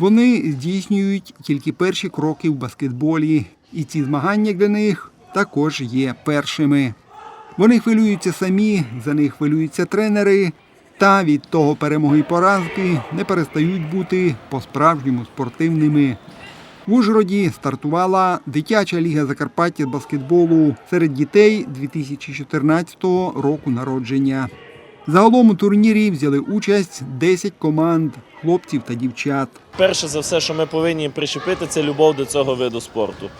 Вони здійснюють тільки перші кроки в баскетболі, і ці змагання для них також є першими. Вони хвилюються самі, за них хвилюються тренери, та від того перемоги і поразки не перестають бути по-справжньому спортивними. В Ужгороді стартувала дитяча ліга Закарпаття з баскетболу серед дітей 2014 року народження. Загалом у турнірі взяли участь 10 команд хлопців та дівчат. Перше за все, що ми повинні прищепити, це любов до цього виду спорту.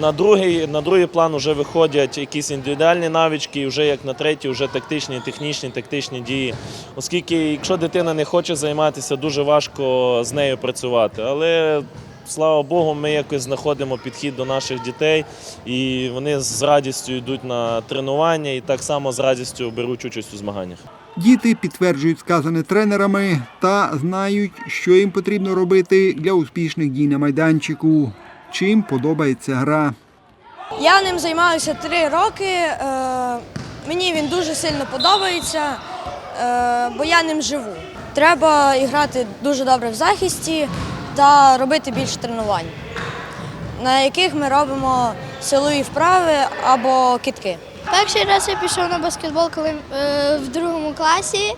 На другий, на другий план вже виходять якісь індивідуальні навички, і вже як на третій, вже тактичні, технічні, тактичні дії. Оскільки, якщо дитина не хоче займатися, дуже важко з нею працювати. Але слава Богу, ми якось знаходимо підхід до наших дітей, і вони з радістю йдуть на тренування і так само з радістю беруть участь у змаганнях. Діти підтверджують сказане тренерами та знають, що їм потрібно робити для успішних дій на майданчику. Чим подобається гра. Я ним займаюся три роки. Е, мені він дуже сильно подобається, е, бо я ним живу. Треба грати дуже добре в захисті та робити більше тренувань, на яких ми робимо силові вправи або китки. Перший раз я пішов на баскетбол, коли е, в другому класі.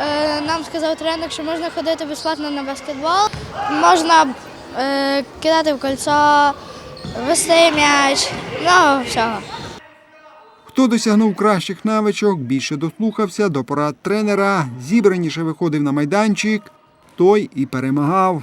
Е, нам сказав тренер, що можна ходити безплатно на баскетбол, можна е, кидати в кольцо, вести м'яч, ну всього. Хто досягнув кращих навичок, більше дослухався до порад тренера, зібраніше виходив на майданчик, той і перемагав.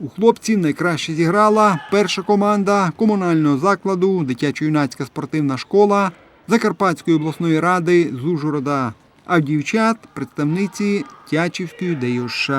У хлопців найкраще зіграла перша команда комунального закладу дитячо-юнацька спортивна школа Закарпатської обласної ради з Ужгорода, а в дівчат представниці Тячівської ДЮШ.